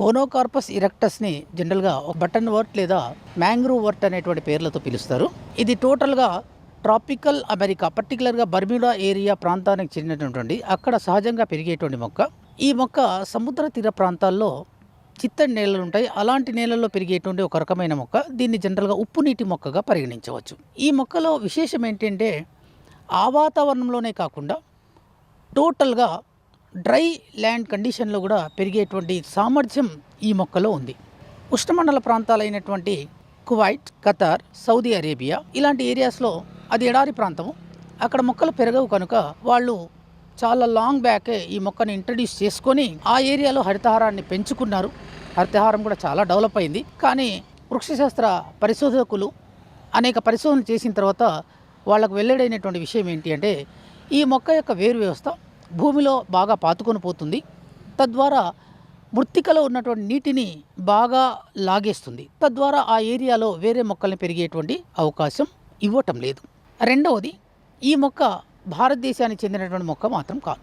Conocarpus ఇరెక్టస్ని జనరల్గా button వర్ట్ లేదా mangrove వర్ట్ అనేటువంటి పేర్లతో పిలుస్తారు. ఇది టోటల్గా ట్రాపికల్ అమెరికా పర్టికులర్గా బర్మ్యూడా ఏరియా ప్రాంతానికి చెందినటువంటి అక్కడ సహజంగా పెరిగేటువంటి మొక్క. ఈ మొక్క సముద్ర తీర ప్రాంతాల్లో చిత్తడి నేలలు ఉంటాయి. అలాంటి నేలల్లో పెరిగేటువంటి ఒక రకమైన మొక్క. దీన్ని జనరల్గా ఉప్పు నీటి మొక్కగా పరిగణించవచ్చు. ఈ మొక్కలో విశేషం ఏంటంటే ఆ వాతావరణంలోనే కాకుండా టోటల్గా డ్రై ల్యాండ్ కండిషన్లో కూడా పెరిగేటువంటి సామర్థ్యం ఈ మొక్కలో ఉంది. ఉష్ణమండల ప్రాంతాలైనటువంటి కువైట్ ఖతార్ సౌదీ అరేబియా ఇలాంటి ఏరియాస్లో అది ఎడారి ప్రాంతము. అక్కడ మొక్కలు పెరగవు కనుక వాళ్ళు చాలా లాంగ్ బ్యాకే ఈ మొక్కని ఇంట్రడ్యూస్ చేసుకొని ఆ ఏరియాలో హరితహారాన్ని పెంచుకున్నారు. హరితహారం కూడా చాలా డెవలప్ అయింది. కానీ వృక్షశాస్త్ర పరిశోధకులు అనేక పరిశోధనలు చేసిన తర్వాత వాళ్ళకు వెల్లడైనటువంటి విషయం ఏంటి అంటే ఈ మొక్క యొక్క వేరు వ్యవస్థ భూమిలో బాగా పాతుకొని పోతుంది. తద్వారా మృత్తికలో ఉన్నటువంటి నీటిని బాగా లాగేస్తుంది. తద్వారా ఆ ఏరియాలో వేరే మొక్కల్ని పెరిగేటువంటి అవకాశం ఇవ్వటం లేదు. రెండవది ఈ మొక్క భారతదేశానికి చెందినటువంటి మొక్క మాత్రం కాదు.